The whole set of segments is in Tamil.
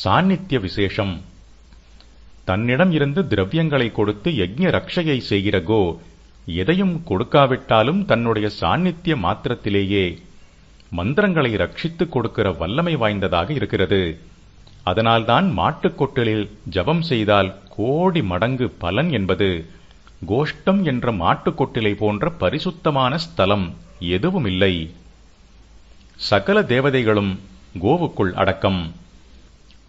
சாநித்திய விசேஷம். தன்னிடம் இருந்து திரவியங்களை கொடுத்து யஜ்ய ரக்ஷையை செய்கிற கோ எதையும் கொடுக்காவிட்டாலும் தன்னுடைய சாநித்திய மாத்திரத்திலேயே மந்திரங்களை ரட்சித்துக் கொடுக்கிற வல்லமை வாய்ந்ததாக இருக்கிறது. அதனால்தான் மாட்டுக்கொட்டலில் ஜபம் செய்தால் கோடி மடங்கு பலன் என்பது கோஷ்டம் என்ற மாட்டுக்கொட்டிலை போன்ற பரிசுத்தமான ஸ்தலம் எதுவும் இல்லை சகல தேவதைகளும் கோவுக்குள் அடக்கம்.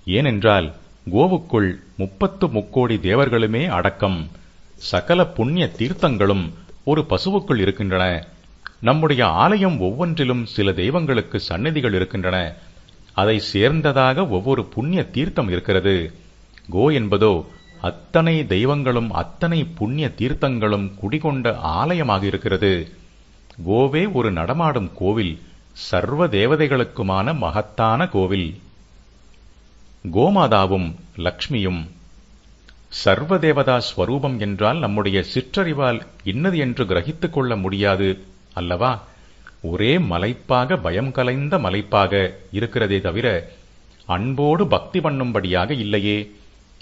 ஏனென்றால் கோவுக்குள் முப்பத்து முக்கோடி தேவர்களுமே அடக்கம். சகல புண்ணிய தீர்த்தங்களும் ஒரு பசுவுக்குள் இருக்கின்றன. நம்முடைய ஆலயம் ஒவ்வொன்றிலும் சில தெய்வங்களுக்கு சந்நிதிகள் இருக்கின்றன. அதை சேர்ந்ததாக ஒவ்வொரு புண்ணிய தீர்த்தம் இருக்கிறது. கோ என்பதோ அத்தனை தெய்வங்களும் அத்தனை புண்ணிய தீர்த்தங்களும் குடிகொண்ட ஆலயமாக இருக்கிறது. கோவே ஒரு நடமாடும் கோவில் சர்வ தேவதைகளுக்குமான மகத்தான கோவில். கோமாதாவும் லக்ஷ்மியும் சர்வதேவதா ஸ்வரூபம் என்றால் நம்முடைய சிற்றறிவால் இன்னது என்று கிரகித்துக் கொள்ள முடியாது அல்லவா? ஒரே மலைப்பாக பயம் கலைந்த மலைப்பாக இருக்கிறதே தவிர அன்போடு பக்தி பண்ணும்படியாக இல்லையே.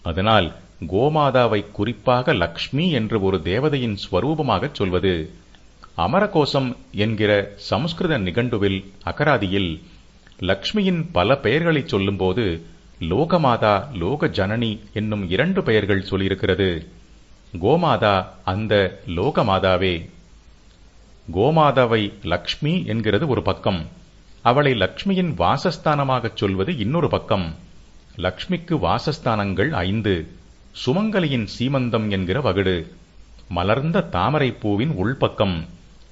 அதனால் கோமாதாவை குறிப்பாக லக்ஷ்மி என்று ஒரு தேவதையின் ஸ்வரூபமாகச் சொல்வது அமரகோசம் என்கிற சமஸ்கிருத நிகண்டுவில் அகராதியில் லக்ஷ்மியின் பல பெயர்களைச் சொல்லும்போது லோகமாதா லோக ஜனனி என்னும் இரண்டு பெயர்கள் சொல்லியிருக்கிறது. கோமாதா அந்த லோகமாதாவே. கோமாதாவை லக்ஷ்மி என்கிறது ஒரு பக்கம். அவளை லக்ஷ்மியின் வாசஸ்தானமாகச் சொல்வது இன்னொரு பக்கம். லக்ஷ்மிக்கு வாசஸ்தானங்கள் ஐந்து. சுமங்கலியின் சீமந்தம் என்கிற வகுடு. மலர்ந்த தாமரைப் பூவின் உள்பக்கம்.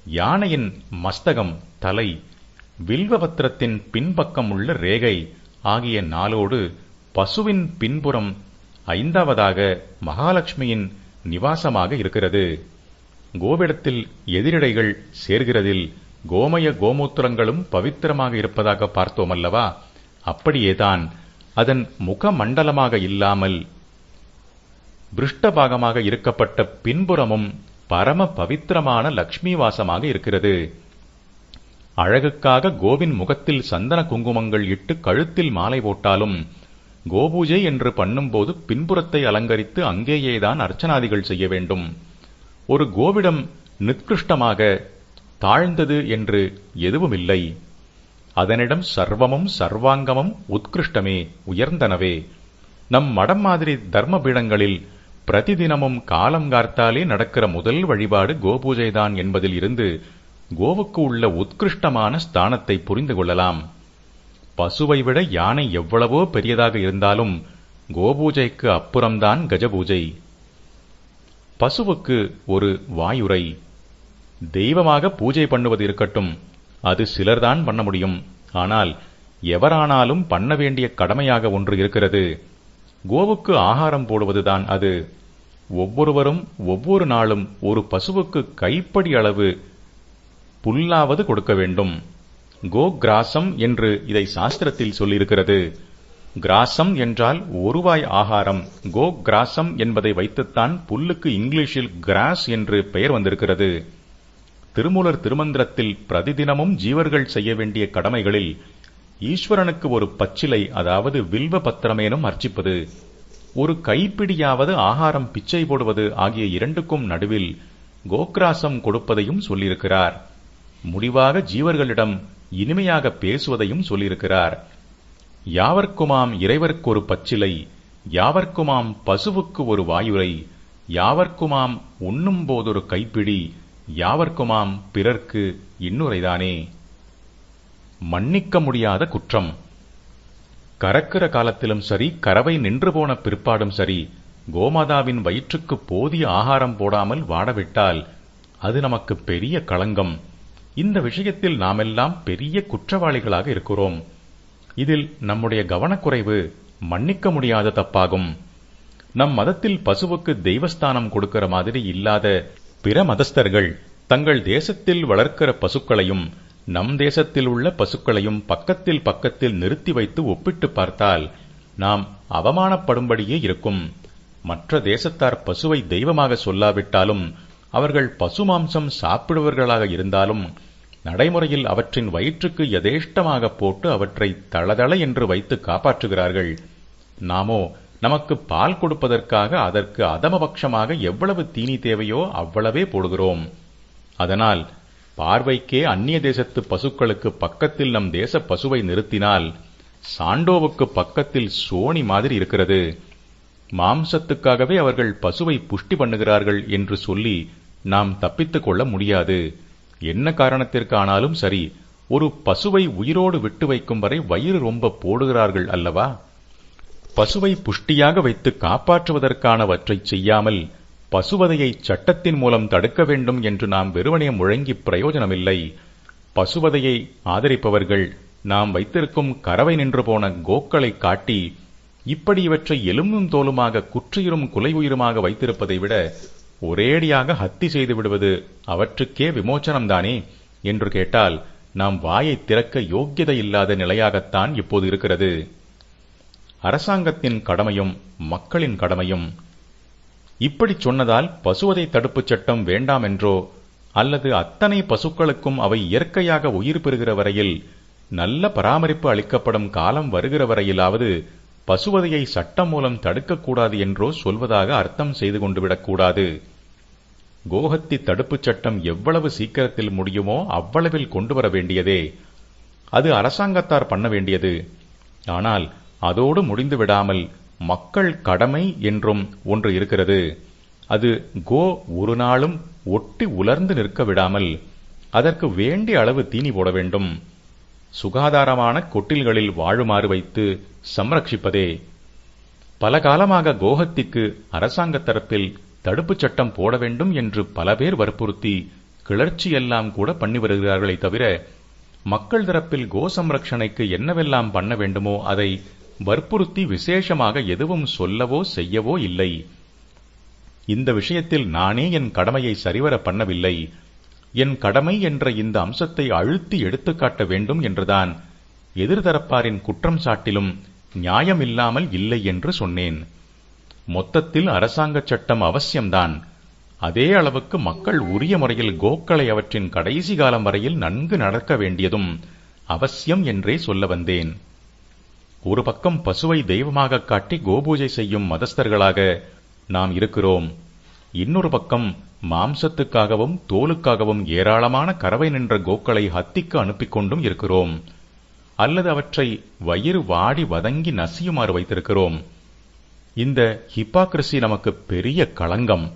யானையின் மஸ்தகம் தலை. வில்வபத்திரத்தின் பின்பக்கம் உள்ள ரேகை. ஆகிய நாளோடு பசுவின் பின்புறம் ஐந்தாவதாக மகாலட்சுமியின் நிவாசமாக இருக்கிறது. கோவிடத்தில் எதிரிடைகள் சேர்கிறதில் கோமய கோமூத்திரங்களும் பவித்திரமாக இருப்பதாக பார்த்தோம் அல்லவா அப்படியேதான் அதன் முகமண்டலமாக இல்லாமல் பிருஷ்டபாகமாக இருக்கப்பட்ட பின்புறமும் பரம பவித்திரமான லக்ஷ்மி வாசமாக இருக்கிறது. அழகுக்காக கோவின் முகத்தில் சந்தன குங்குமங்கள் இட்டு கழுத்தில் மாலை போட்டாலும் கோபூஜை என்று பண்ணும்போது பின்புறத்தை அலங்கரித்து அங்கேயேதான் அர்ச்சனாதிகள் செய்ய வேண்டும். ஒரு கோவிடம் நித்கிருஷ்டமாக தாழ்ந்தது என்று எதுவுமில்லை. அதனிடம் சர்வமும் சர்வாங்கமும் உத்கிருஷ்டமே உயர்ந்தனவே. நம் மடம் மாதிரி தர்ம பீடங்களில் பிரதிதினமும் காலம் கார்த்தாலே நடக்கிற முதல் வழிபாடு கோபூஜைதான் என்பதில் இருந்து கோவுக்கு உள்ள உத்கிருஷ்டமான ஸ்தானத்தை புரிந்து கொள்ளலாம். பசுவை விட யானை எவ்வளவோ பெரியதாக இருந்தாலும் கோபூஜைக்கு அப்புறம்தான் கஜபூஜை. பசுவுக்கு ஒரு வாயுரை. தெய்வமாக பூஜை பண்ணுவது இருக்கட்டும். அது சிலர்தான் பண்ண முடியும். ஆனால் எவரானாலும் பண்ண வேண்டிய கடமையாக ஒன்று இருக்கிறது. கோவுக்கு ஆகாரம் போடுவதுதான் அது. ஒவ்வொருவரும் ஒவ்வொரு நாளும் ஒரு பசுவுக்கு கைப்படி அளவு புல்லாவது கொடுக்க வேண்டும். கோ கிராசம் என்று இதை சாஸ்திரத்தில் சொல்லியிருக்கிறது. கிராசம் என்றால் ஒருவாய் ஆகாரம். கோ கிராசம் என்பதை வைத்துத்தான் புல்லுக்கு இங்கிலீஷில் கிராஸ் என்று பெயர் வந்திருக்கிறது. திருமூலர் திருமந்திரத்தில் பிரதிதினமும் ஜீவர்கள் செய்ய வேண்டிய கடமைகளில் ஈஸ்வரனுக்கு ஒரு பச்சிலை அதாவது வில்வ பத்திரமேனும் அர்ச்சிப்பது. ஒரு கைப்பிடியாவது ஆகாரம் பிச்சை போடுவது ஆகிய இரண்டுக்கும் நடுவில் கோக்ராசம் கொடுப்பதையும் சொல்லியிருக்கிறார். முடிவாக ஜீவர்களிடம் இனிமையாக பேசுவதையும் சொல்லியிருக்கிறார். யாவர்க்குமாம் இறைவர்க்கு ஒரு பச்சிலை யாவர்க்குமாம் பசுவுக்கு ஒரு வாயுரை யாவர்க்குமாம் உண்ணும் போதொரு கைப்பிடி யாவர்க்குமாம் பிறர்க்கு இன்னுரைதானே? மன்னிக்க முடியாத குற்றம். கறக்கிற காலத்திலும் சரி கறவை நின்று போன பிற்பாடும் சரி கோமாதாவின் வயிற்றுக்கு போதிய ஆகாரம் போடாமல் வாடவிட்டால் அது நமக்கு பெரிய களங்கம். இந்த விஷயத்தில் நாமெல்லாம் பெரிய குற்றவாளிகளாக இருக்கிறோம். இதில் நம்முடைய கவனக்குறைவு மன்னிக்க முடியாத தப்பாகும். நம் மதத்தில் பசுவுக்கு தெய்வஸ்தானம் கொடுக்கிற மாதிரி இல்லாத பிற மதஸ்தர்கள் தங்கள் தேசத்தில் வளர்க்கிற பசுக்களையும் நம் தேசத்தில் உள்ள பசுக்களையும் பக்கத்தில் பக்கத்தில் நிறுத்தி வைத்து ஒப்பிட்டு பார்த்தால் நாம் அவமானப்படும்படியே இருக்கும். மற்ற தேசத்தார் பசுவை தெய்வமாக சொல்லாவிட்டாலும் அவர்கள் பசு மாம்சம் சாப்பிடுவர்களாக இருந்தாலும் நடைமுறையில் அவற்றின் வயிற்றுக்கு யதேஷ்டமாக போட்டு அவற்றை தளதள என்று வைத்து காப்பாற்றுகிறார்கள். நாமோ நமக்கு பால் கொடுப்பதற்காக அதற்கு அதமபட்சமாக எவ்வளவு தீனி தேவையோ அவ்வளவே போடுகிறோம். அதனால் பார்வைக்கே அந்நிய தேசத்து பசுக்களுக்கு பக்கத்தில் நம் தேச பசுவை நிறுத்தினால் சாண்டோவுக்கு பக்கத்தில் சோனி மாதிரி இருக்கிறது. மாம்சத்துக்காகவே அவர்கள் பசுவை புஷ்டி பண்ணுகிறார்கள் என்று சொல்லி நாம் தப்பித்துக் கொள்ள முடியாது. என்ன காரணத்திற்கானாலும் சரி ஒரு பசுவை உயிரோடு விட்டு வைக்கும் வரை வயிறு ரொம்ப போடுகிறார்கள் அல்லவா? பசுவை புஷ்டியாக வைத்து காப்பாற்றுவதற்கானவற்றை செய்யாமல் பசுவதையை சட்டத்தின் மூலம் தடுக்க வேண்டும் என்று நாம் வெறுவனே முழங்கி பிரயோஜனமில்லை. பசுவதையை ஆதரிப்பவர்கள் நாம் வைத்திருக்கும் கறவை நின்று போன கோக்களை காட்டி இப்படி இவற்றை எலும்பும் தோலுமாக குற்றியுறும் குலையுயிருமாக வைத்திருப்பதை விட ஒரேடியாக ஹத்தி செய்து விடுவது அவற்றுக்கே விமோச்சனம்தானே? என்று கேட்டால் நாம் வாயை திறக்க யோக்கியதை இல்லாத நிலையாகத்தான் இப்போது இருக்கிறது. அரசாங்கத்தின் கடமையும் மக்களின் கடமையும் இப்படி சொன்னதால் பசுவதை தடுப்புச் சட்டம் வேண்டாம் என்றோ அல்லது அத்தனை பசுக்களுக்கும் அவை இயற்கையாக உயிர் பெறுகிற வரையில் நல்ல பராமரிப்பு அளிக்கப்படும் காலம் வருகிற வரையிலாவது பசுவதையை சட்டம் மூலம் தடுக்கக்கூடாது என்றோ சொல்வதாக அர்த்தம் செய்து கொண்டு விடக்கூடாது. கோஹத்தி தடுப்புச் சட்டம் எவ்வளவு சீக்கிரத்தில் முடியுமோ அவ்வளவில் கொண்டு வர வேண்டியதே. அது அரசாங்கத்தார் பண்ண வேண்டியது. ஆனால் அதோடு முடிந்து விடாமல் மக்கள் கடமை என்றும் ஒன்று இருக்கிறது. அது கோ ஒரு நாளும் ஒட்டி உலர்ந்து நிற்க விடாமல் அதற்கு வேண்டிய அளவு தீனி போட வேண்டும். சுகாதாரமான கொட்டில்களில் வாழுமாறு வைத்து சம்ரட்சிப்பதே பல காலமாக கோஹத்திக்கு அரசாங்க தரப்பில் தடுப்புச் சட்டம் போட வேண்டும் என்று பல பேர் வற்புறுத்தி கிளர்ச்சி எல்லாம் கூட பண்ணி வருகிறார்களே தவிர மக்கள் தரப்பில் கோ சம்ரக்ஷணைக்கு என்னவெல்லாம் பண்ண வேண்டுமோ அதை வற்புறுத்தி விசேஷமாக எதுவும் சொல்லவோ செய்யவோ இல்லை. இந்த விஷயத்தில் நானே என் கடமையை சரிவர பண்ணவில்லை. என் கடமை என்ற இந்த அம்சத்தை அழுத்தி எடுத்துக்காட்ட வேண்டும் என்றுதான் எதிர்தரப்பாரின் குற்றம் சாட்டிலும் நியாயமில்லாமல் இல்லை என்று சொன்னேன். மொத்தத்தில் அரசாங்க சட்டம் அவசியம்தான். அதே அளவுக்கு மக்கள் உரிய முறையில் கோக்களை அவற்றின் கடைசி காலம் வரையில் நன்கு நடக்க வேண்டியதும் அவசியம் என்றே சொல்ல வந்தேன். ஒரு பக்கம் பசுவை தெய்வமாக காட்டி கோபூஜை செய்யும் மதஸ்தர்களாக நாம் இருக்கிறோம். இன்னொரு பக்கம் மாம்சத்துக்காகவும் தோலுக்காகவும் ஏராளமான கறவை நின்ற கோக்களை ஹத்திக்கு அனுப்பிக் கொண்டும் இருக்கிறோம். அல்லது அவற்றை வயிறு வாடி வதங்கி நசியுமாறு வைத்திருக்கிறோம். இந்த ஹிப்பாக்ரசி நமக்கு பெரிய களங்கம்.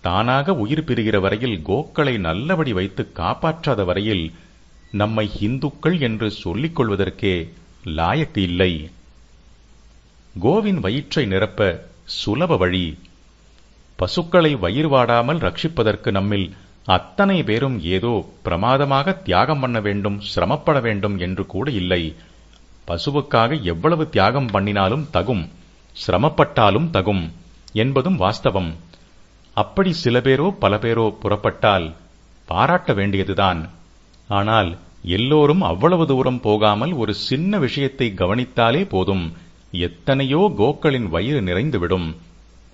தானாக உயிர் பெறுகிற வரையில் கோக்களை நல்லபடி வைத்து காப்பாற்றாத வரையில் நம்மை இந்துக்கள் என்று சொல்லிக் கொள்வதற்கே லாயக்கு இல்லை. கோவின் வயிற்றை நிரப்ப சுலப வழி பசுக்களை வயிறு வாடாமல் ரட்சிப்பதற்கு நம்மில் அத்தனை பேரும் ஏதோ பிரமாதமாக தியாகம் பண்ண வேண்டும் சிரமப்பட வேண்டும் என்று கூட இல்லை. பசுவுக்காக எவ்வளவு தியாகம் பண்ணினாலும் தகும் சிரமப்பட்டாலும் தகும் என்பதும் வாஸ்தவம். அப்படி சில பேரோ பல பேரோ புறப்பட்டால் பாராட்ட வேண்டியதுதான். ஆனால் எல்லோரும் அவ்வளவு தூரம் போகாமல் ஒரு சின்ன விஷயத்தை கவனித்தாலே போதும். எத்தனையோ கோக்களின் வயிறு நிறைந்துவிடும்.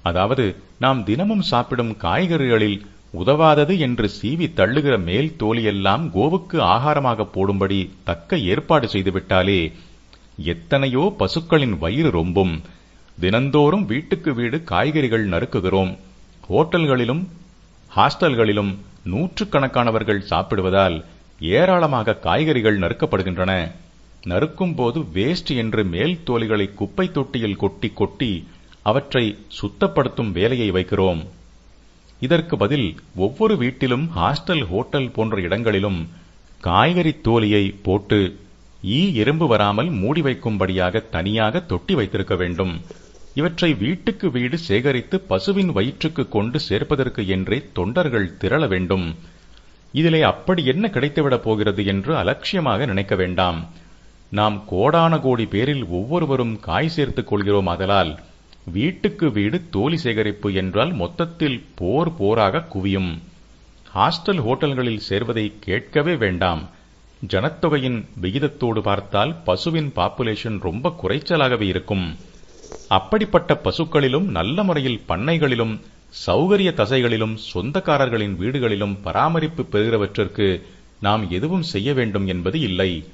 அதாவது நாம் தினமும் சாப்பிடும் காய்கறிகளில் உதவாதது என்று சீவி தள்ளுகிற மேல் தோலியெல்லாம் கோவுக்கு ஆகாரமாக போடும்படி தக்க ஏற்பாடு செய்துவிட்டாலே எத்தனையோ பசுக்களின் வயிறு ரொம்பும். தினந்தோறும் வீட்டுக்கு வீடு காய்கறிகள் நறுக்குகிறோம். ஹோட்டல்களிலும் ஹாஸ்டல்களிலும் நூற்றுக்கணக்கானவர்கள் சாப்பிடுவதால் ஏராளமாக காய்கறிகள் நறுக்கப்படுகின்றன. நறுக்கும் போது வேஸ்ட் என்று மேல் தோலிகளை குப்பை தொட்டியில் கொட்டி கொட்டி அவற்றை சுத்தப்படுத்தும் வேலையை வைக்கிறோம். இதற்கு பதில் ஒவ்வொரு வீட்டிலும் ஹாஸ்டல் ஹோட்டல் போன்ற இடங்களிலும் காய்கறி தோலியை போட்டு ஈ எறும்பு வராமல் மூடி வைக்கும்படியாக தனியாக தொட்டி வைத்திருக்க வேண்டும். இவற்றை வீட்டுக்கு வீடு சேகரித்து பசுவின் வயிற்றுக்கு கொண்டு சேர்ப்பதற்கு என்றே தொண்டர்கள் திரள வேண்டும். இதிலே அப்படி என்ன கிடைத்துவிடப் போகிறது என்று அலட்சியமாக நினைக்க வேண்டாம். நாம் கோடான கோடி பேரில் ஒவ்வொருவரும் காய் சேர்த்துக் கொள்கிறோம் அதலால் வீட்டுக்கு வீடு தோழி சேகரிப்பு என்றால் மொத்தத்தில் போர் போராக குவியும். ஹாஸ்டல் ஹோட்டல்களில் சேர்வதை கேட்கவே வேண்டாம். ஜனத்தொகையின் விகிதத்தோடு பார்த்தால் பசுவின் பாப்புலேஷன் ரொம்ப குறைச்சலாகவே இருக்கும். அப்படிப்பட்ட பசுக்களிலும் நல்ல முறையில் பண்ணைகளிலும் சௌகரிய தசைகளிலும் சொந்தக்காரர்களின் வீடுகளிலும் பராமரிப்பு பெறுகிறவற்றிற்கு நாம் எதுவும் செய்ய வேண்டும் என்பது இல்லை.